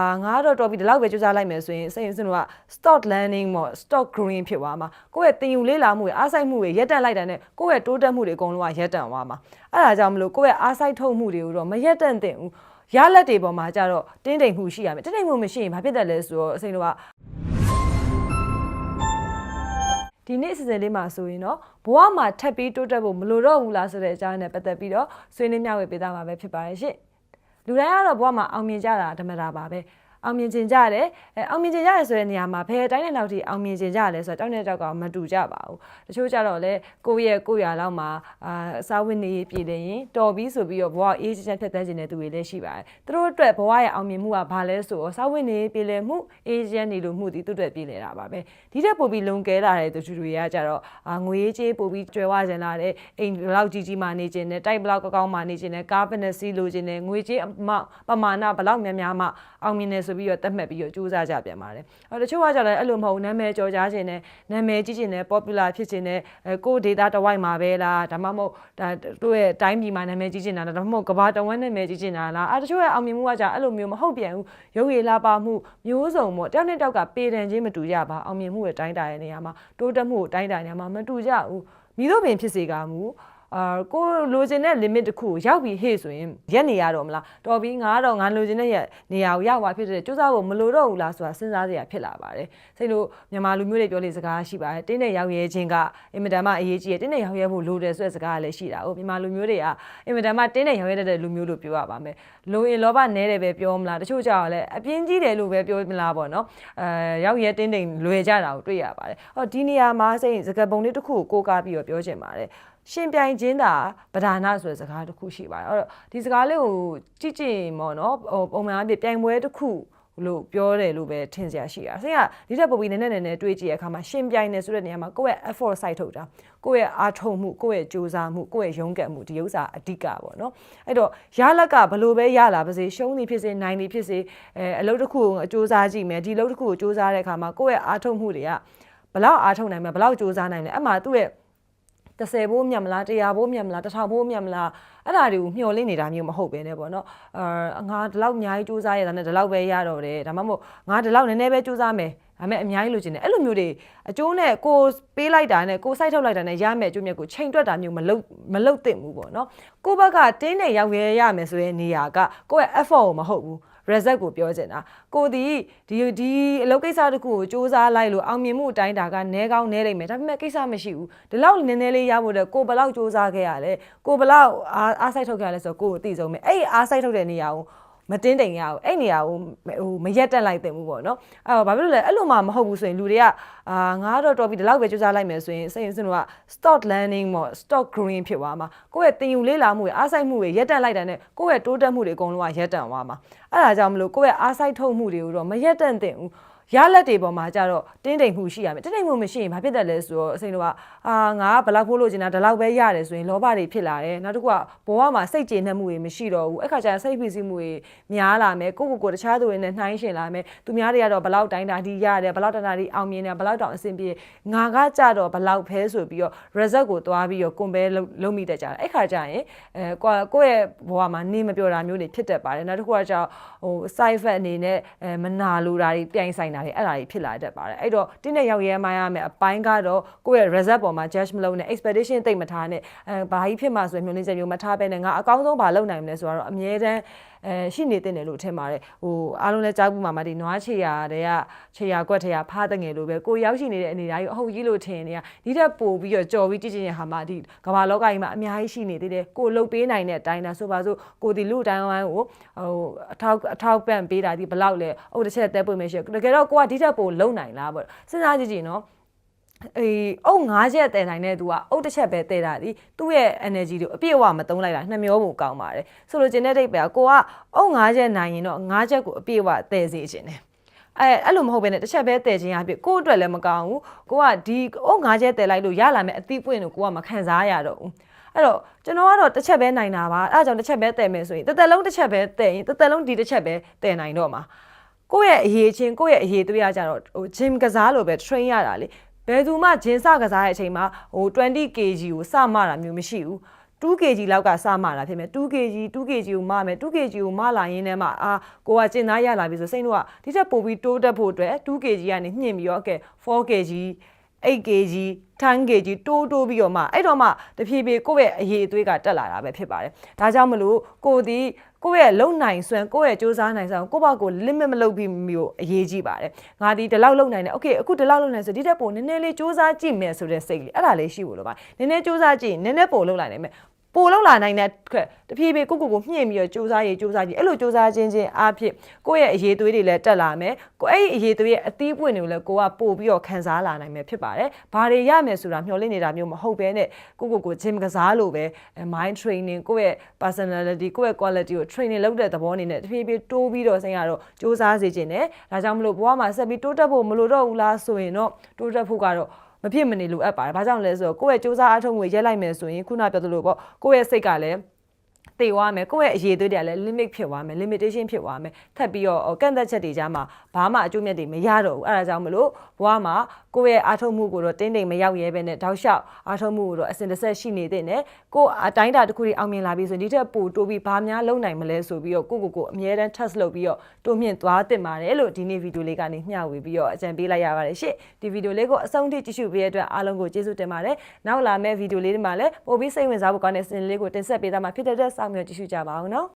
အာငါကတော့တော်ပြီဒီလောက်ပဲကြိုးစားလိုက်မယ်ဆိုရင်စိတ်စင်တို့က stock landing ပေါ့ stock growing ဖြစ်သွားမှာကိုယ့်ရဲ့တင်ယူလေးလာမှုတွေအားစိုက်မှုတွေရက်တက်လိုက်တာနဲ့ကိုယ့်ရဲ့တိုးတက်မှုတွေအကုန်လုံးကရက်တန့်သွားမှာအဲ့ဒါကြောင့်မလို့ကိုယ့်ရဲ့အားစိုက်ထုတ်မှုတွေကိုတော့မရက်တန့်သင့်ဘူးရလက်တွေပေါ်မှာကြတော့တင်းတိမ်မှုရှိရမယ်တင်းတိမ်မှုမရှိရင်ဘာဖြစ်တယ်လဲဆိုတော့အစိမ်တို့ကဒီနေ့အစီအစဉ်လေးမှာဆိုရင်တော့ဘဝမှာထပ်ပြီးတိုးတက်ဖို့မလိုတော့ဘူးလားဆိုတဲ့အကြောင်းနဲ့ပတ်သက်ပြီးတော့ဆွေးနွေးမျှဝေပေးသားမှာပဲဖြစ်ပါတယ်ရှင်။ လူတိုင်းကတော့ဘဝမှာအောင်မြင်ကြတာဓမ္မတာပါပဲ။ အောင်မြင်ခြင်းကြတယ်အဲအောင်မြင်ခြင်းကြရဆိုတဲ့နေရာမှာဘယ်အတိုင်းနဲ့လောက်ထိအောင်မြင်ခြင်းကြရလဲဆိုတော့တောင်းတဲ့တောက်ကမတူကြပါဘူး။တချို့ကြတော့လေကိုယ့်ရဲ့ကိုယ့်ရာလောက်မှာအာအစာဝတ်နေပြည်တယ်ရင်တော်ပြီးဆိုပြီးတော့ဘဝအေးချမ်းဖြတ်သန်းခြင်းတဲ့သူတွေလည်းရှိပါတယ်။သူတို့အတွက်ဘဝရဲ့အောင်မြင်မှုကဘာလဲဆိုတော့စာဝတ်နေပြည်လည်မှုအေးချမ်းနေလို့မှုဒီသူတို့ပြည်လည်တာပါပဲ။ဒီထက်ပိုပြီးလုံကဲလာတဲ့သူတွေကကြတော့အာငွေရေးကြေးပိုပြီးကျွဲဝခြင်းလာတဲ့အိမ်ဘလောက်ကြီးကြီးမှနေခြင်းနဲ့တိုက်ဘလောက်ကောင်းမှနေခြင်းနဲ့ကားဘက်နဲ့စီးလိုခြင်းနဲ့ငွေကြေးအမပမာဏဘလောက်များများမှအောင်မြင်နေဆိုပြီးတော့တတ်မှတ်ပြီးတော့စူးစမ်းကြပြန်ပါတယ်။အဲတချို့ကကြလည်းအဲ့လိုမဟုတ်နာမည်ကြော်ကြားခြင်းနဲ့နာမည်ကြီးခြင်းနဲ့ popular ဖြစ်ခြင်းနဲ့အဲကိုယ် data တစ်ဝိုက်မှာပဲလားဒါမှမဟုတ်ဒါတို့ရဲ့တိုင်းပြည်မှာနာမည်ကြီးခြင်းလားဒါမှမဟုတ်ကမ္ဘာတဝန်းနာမည်ကြီးခြင်းလားအဲတချို့ရဲ့အောင်မြင်မှုကကြအဲ့လိုမျိုးမဟုတ်ပြန်ဘူးရုပ်ရည်လာပါမှုမျိုးစုံပေါ့တယောက်နဲ့တယောက်ကပေတံချင်းမတူကြပါအောင်မြင်မှုရဲ့တိုင်းတာရဲ့နေရာမှာတိုးတက်မှုကိုတိုင်းတာနေရာမှာမတူကြဘူးမိတို့ပင်ဖြစ်စေကမူ အာကိုလိုချင်တဲ့ limit တစ်ခုကိုရောက်ပြီဟေ့ဆိုရင်ရက်နေရတော့မလားတော်ပြီငါတော့ငါလိုချင်တဲ့ရက်နေရာကိုရောက်သွားဖြစ်တဲ့စူးစမ်းဖို့မလိုတော့ဘူးလားဆိုတာစဉ်းစားစရာဖြစ်လာပါတယ်စိတ်လို့မြန်မာလူမျိုးတွေပြောလေစကားရှိပါတယ်တင်းနဲ့ရောက်ရဲခြင်းကအင်မတန်မှအရေးကြီးတယ်တင်းနဲ့ရောက်ရဲဖို့လိုတယ်ဆိုတဲ့စကားကလည်းရှိတာ။ဟိုမြန်မာလူမျိုးတွေကအင်မတန်မှတင်းနဲ့ရောက်ရဲတဲ့လူမျိုးလို့ပြောရပါမယ်။လိုရင်လောဘနဲတယ်ပဲပြောမလားတချို့ကြောက်လည်းအပြင်းကြီးတယ်လို့ပဲပြောမလားပေါ့နော်။အဲရောက်ရဲတင်းတိမ်လွယ်ကြတာကိုတွေ့ရပါတယ်။ဟောဒီနေရာမှာစိတ်စကားပုံလေးတစ်ခုကိုကိုးကားပြီးတော့ပြောချင်ပါတယ်။ရှင်ပြိုင်ခြင်းတာပဓာနာဆိုတဲ့စကားတစ်ခုရှိပါတယ်အဲ့တော့ဒီစကားလေးကိုကြည့်ကြည့်ပေါ့နော်ဟိုပုံမှန်အဖြစ်ပြိုင်ပွဲတစ်ခုလို့ပြောတယ်လို့ပဲထင်စရာရှိတာ။ဆရာဒီထက်ပိုပြီးနည်းနည်းနည်းနည်းတွေးကြည့်ရအခါမှာရှင်ပြိုင်နေဆိုတဲ့နေရာမှာကိုယ့်ရဲ့ effort site ထုတ်တာကိုယ့်ရဲ့အားထုတ်မှုကိုယ့်ရဲ့ကြိုးစားမှုကိုယ့်ရဲ့ရုန်းကန်မှုဒီဥစ္စာအဓိကပေါ့နော်။အဲ့တော့ရလက်ကဘလို့ပဲရလာပါစေရှုံးနေဖြစ်စေနိုင်နေဖြစ်စေအဲအလုပ်တစ်ခုကိုစူးစမ်းကြည့်မယ်ဒီအလုပ်တစ်ခုကိုစူးစမ်းတဲ့အခါမှာကိုယ့်ရဲ့အားထုတ်မှုတွေကဘလောက်အားထုတ်နိုင်မလဲဘလောက်စူးစမ်းနိုင်လဲအဲ့မှာသူ့ရဲ့ 30ဘိုးမြတ်မလား100ဘိုးမြတ်မလား1000ဘိုးမြတ်မလားအဲ့ဒါတွေကိုမျှော်လင့်နေတာမျိုးမဟုတ်ပဲねပေါ့နော်အာငါဒီလောက်အများကြီးစူးစမ်းရတာနဲ့ဒီလောက်ပဲရတော့တယ်ဒါမှမဟုတ်ငါဒီလောက်နည်းနည်းပဲစူးစမ်းမယ်ဒါပေမဲ့အများကြီးလိုချင်တယ်အဲ့လိုမျိုးတွေအကျိုးနဲ့ကိုပေးလိုက်တာနဲ့ကိုစိုက်ထုတ်လိုက်တာနဲ့ရမယ်အကျိုးမြတ်ကိုချိန်တွက်တာမျိုးမလုပ်မလုပ်သင့်ဘူးပေါ့နော်ကိုဘက်ကတင်းနဲ့ရောက်ရဲရမယ်ဆိုတဲ့နေရာကကိုယ့်ရဲ့ effort ကိုမဟုတ်ဘူး result ကိုပြောချင်တာကိုဒီဒီဒီအလုပ်ကိစ္စတစ်ခုကိုစူးစမ်းလိုက်လို့အောင်မြင်မှုအတိုင်းတာကနဲကောင်းနဲလိမ့်မယ်ဒါပေမဲ့ကိစ္စမရှိဘူးဒီလောက်နည်းနည်းလေးရဖို့တဲ့ကိုဘလောက်စူးစမ်းခဲ့ရလဲကိုဘလောက်အားအားစိုက်ထုတ်ခဲ့ရလဲဆိုတော့ကိုကိုအသိဆုံးပဲအဲ့ဒီအားစိုက်ထုတ်တဲ့နေရာကို မတင်းတိမ်ရအောင်အဲ့နေရာကိုဟိုမရက်တက်လိုက်တင်ဘူးပေါ့နော်အဲ့တော့ဘာဖြစ်လို့လဲအဲ့လိုမှမဟုတ်ဘူးဆိုရင်လူတွေကအာငါတော့တော်ပြီဒီလောက်ပဲစူးစမ်းလိုက်မယ်ဆိုရင်စိတ်စင်တို့က stock landing ပေါ့ stock growing ဖြစ်သွားမှာကိုယ့်ရဲ့တင်ယူလေးလာမှုတွေအားစိုက်မှုတွေရက်တက်လိုက်တာနဲ့ကိုယ့်ရဲ့တိုးတက်မှုတွေအကုန်လုံးကရက်တန့်သွားမှာအဲ့ဒါကြောင့်မလို့ကိုယ့်ရဲ့အားစိုက်ထုတ်မှုတွေကိုတော့မရက်တန့်သင့်ဘူး ရလက်တွေပေါ်မှာကြတော့တင်းတိမ်မှုရှိရမယ်တင်းတိမ်မှုမရှိရင်ဘာဖြစ်တယ်လဲဆိုတော့အစိမ်းတို့ကအာငါကဘလောက်ဖို့လို့ကျင်တာဒီလောက်ပဲရတယ်ဆိုရင်လောဘတွေဖြစ်လာတယ်နောက်တစ်ခုကဘဝမှာစိတ်ကျေနပ်မှုတွေမရှိတော့ဘူးအဲ့ခါကျရင်စိတ်ဖိစီးမှုတွေများလာမယ်ကိုကိုကိုတခြားသူတွေနဲ့နှိုင်းရှင်လာမယ်သူများတွေကတော့ဘလောက်တိုင်းတာဒီရတယ်ဘလောက်တနာဒီအောင်မြင်တယ်ဘလောက်တောင်အဆင်ပြေငါကကြတော့ဘလောက်ဖဲဆိုပြီးတော့ result ကိုသွားပြီးတော့ compare လုပ်မိတတ်ကြတယ်အဲ့ခါကျရင်အဲကိုကိုယ့်ရဲ့ဘဝမှာနေမပြောတာမျိုးတွေဖြစ်တတ်ပါတယ်နောက်တစ်ခုကကျတော့ဟို side effect အနေနဲ့အဲမနာလိုတာတွေပြိုင်ဆိုင်တာတွေအဲ့ဒါတွေဖြစ်လာတတ်ပါတယ်အဲ့တော့တင်းနဲ့ရောက်ရဲမှရမယ်အပိုင်းကတော့ကိုယ့်ရဲ့ result ပေါ်မှာ judge မလုပ်နဲ့ expectation တိတ်မထားနဲ့အဲဘာကြီးဖြစ်မှာဆိုရင်မျှော်လင့်ချက်မျိုးမထားပဲနဲ့ငါအကောင်းဆုံးဘာလုပ်နိုင်မလဲဆိုတော့အမြဲတမ်း အဲရှိနေတဲ့တယ်လို့ထင်ပါတယ်ဟိုအားလုံးလည်းကြားဘူးမှာမဒီနွားချေရတဲ့ကချေရကွက်ထရဖားတငယ်လိုပဲကိုရောက်ရှိနေတဲ့အနေအထားကြီးအဟုတ်ကြီးလို့ထင်နေတာဒီထက်ပိုပြီးတော့ကြော်ပြီးကြည့်ချင်ရဟာမှဒီကမ္ဘာလောကကြီးမှာအများကြီးရှိနေသေးတယ်ကိုလှုပ်ပေးနိုင်တဲ့အတိုင်းဒါဆိုပါစို့ကိုဒီလူအတိုင်းဝိုင်းကိုဟိုအထောက်အထောက်ပံ့ပေးတာဒီဘလောက်လဲအုတ်တစ်ချက်တဲပွင့်မရှိတကယ်တော့ကိုကဒီထက်ပိုလုံနိုင်လားပေါ့စဉ်းစားကြည့်ကြည့်နော် အေးအုတ်၅ချက်တည်နိုင်တဲ့သူကအုတ်တစ်ချက်ပဲတည်တာဒီသူ့ရဲ့ energy ကိုအပြည့်အဝမသုံးလိုက်တာနှမျောပုံကောင်းပါတယ်ဆိုလိုချင်တဲ့ဒိတ်ပဲကိုကအုတ်၅ချက်နိုင်ရင်တော့၅ချက်ကိုအပြည့်အဝတည်စေခြင်းတယ်အဲအဲ့လိုမဟုတ်ဘဲနဲ့တစ်ချက်ပဲတည်ခြင်းအဖြစ်ကိုယ့်အတွက်လည်းမကောင်းဘူးကိုကဒီအုတ်၅ချက်တည်လိုက်လို့ရလာမယ်အသီးပွင့်ကိုကိုကမခံစားရတော့ဘူးအဲ့တော့ကျွန်တော်ကတော့တစ်ချက်ပဲနိုင်တာပါအဲ့ဒါကြောင့်တစ်ချက်ပဲတည်မယ်ဆိုရင်တစ်သက်လုံးတစ်ချက်ပဲတည်ရင်တစ်သက်လုံးဒီတစ်ချက်ပဲတည်နိုင်တော့မှာကိုယ့်ရဲ့အရေးချင်းကိုယ့်ရဲ့အရေးတွေးရကြတော့ဟို gym ကစားလို့ပဲ train ရတာလေ ဘယ်သူမှဂျင်းစကစားတဲ့အချိန်မှာဟို 20kg ကိုစမတာမျိုးမရှိဘူး 2kg လောက်ကစမလာဖြစ်မယ် 2kg 2kg ကိုမမယ် 2kg ကိုမလာရင်းနဲ့မှအာကိုကကျင်သားရလာပြီဆိုစိတ်တို့ကဒီချက်ပို့ပြီးတိုးတက်ဖို့အတွက် 2kg ကနေညှင့်ပြီးတော့ကဲ 4kg 8kg 10kg တိုးတိုးပြီးတော့မှအဲ့တော့မှတဖြည်းဖြည်းကိုယ့်ရဲ့အရေးအသွေးကတက်လာတာပဲဖြစ်ပါတယ်ဒါကြောင့်မလို့ကိုဒီ ကိုယ့်ရဲ့လုံနိုင်စွမ်းကိုယ့်ရဲ့စူးစမ်းနိုင်စွမ်းကိုယ့်ဘာကို limit မလုပ်ပြီးမျိုးအရေးကြီးပါတယ်ငါဒီဒီလောက်လုံနိုင်တယ် okay အခုဒီလောက်လုံနိုင်ဆိုဒီတက်ပိုနည်းနည်းလေးစူးစမ်းကြည့်မယ်ဆိုတဲ့စိတ်လေးအဲ့ဒါလေးရှိဖို့လိုပါနည်းနည်းစူးစမ်းကြည့်ရင်နည်းနည်းပိုလုံနိုင်နိုင်မယ် ပိုလောက်လာနိုင်တဲ့အတွက်တဖြည်းဖြည်းကိုကိုကိုမြင့်ပြီးတော့စူးစမ်းရေးစူးစမ်းကြည့်အဲ့လိုစူးစမ်းခြင်းချင်းအားဖြင့်ကိုယ့်ရဲ့အရေးသွေးတွေလည်းတက်လာမယ်ကိုအဲ့ဒီအရေးသွေးရဲ့အသီးပွင့်တွေကိုလည်းကိုကပို့ပြီးတော့ခံစားလာနိုင်မယ်ဖြစ်ပါတယ်ဘာတွေရမယ်ဆိုတာမျှော်လင့်နေတာမျိုးမဟုတ်ဘဲနဲ့ကိုကိုကို gym ကစားလို့ပဲ mind training ကိုယ့်ရဲ့ personality ကိုယ့်ရဲ့ quality ကို training လုပ်တဲ့သဘောအနေနဲ့တဖြည်းဖြည်းတိုးပြီးတော့စိတ်ရတော့စူးစမ်းစေခြင်းနဲ့ဒါကြောင့်မလို့ဘဝမှာဆက်ပြီးတိုးတက်ဖို့မလိုတော့ဘူးလားဆိုရင်တော့တိုးတက်ဖို့ကတော့ မဖြစ်မနေလိုအပ်ပါတယ်။ဘာကြောင့်လဲဆိုတော့ကိုယ့်ရဲ့စူးစမ်းအားထုတ်မှုရက်လိုက်မယ်ဆိုရင်ခုနပြောသလိုပေါ့ကိုယ့်ရဲ့စိတ်ကလည်း တည်သွားမယ်ကိုယ့်ရဲ့အရေးသွေးတွေကလည်း limit ဖြစ်သွားမယ် limitation ဖြစ်သွားမယ်ထပ်ပြီးတော့ကန့်သက်ချက်တွေကြားမှာဘာမှအကျိုးမြတ်တွေမရတော့ဘူးအဲဒါကြောင့်မလို့ဘဝမှာကိုယ့်ရဲ့အားထုတ်မှုကိုတော့တင်းတိမ်မရောက်ရဲပဲနဲ့တောက်လျှောက်အားထုတ်မှုကိုတော့အစဉ်တစ်ဆက်ရှိနေတဲ့နဲ့ကိုယ်အတိုင်းတာတစ်ခုတွေအောင်မြင်လာပြီဆိုရင်ဒီထက်ပိုတိုးပြီးဘာများလုပ်နိုင်မလဲဆိုပြီးတော့ကိုယ့်ကိုယ်ကိုအမြဲတမ်း test လုပ်ပြီးတော့တိုးမြင့်သွားတင်ပါတယ်လို့ဒီနေ့ဗီဒီယိုလေးကနေမျှဝေပြီးတော့အကြံပေးလိုက်ရပါတယ်ရှင့်ဒီဗီဒီယိုလေးကိုအဆုံးထိကြည့်ရှုပေးတဲ့အတွက်အားလုံးကိုကျေးဇူးတင်ပါတယ်နောက်လာမယ့်ဗီဒီယိုလေးတွေမှာလည်းပို့ပြီးစိတ်ဝင်စားဖို့ကောင်းတဲ့စင်လေးကိုတင်ဆက်ပေးသားမှာဖြစ်တဲ့အတွက်စောင့်မျှော်ကြည့်ရှုကြပါအောင်နော်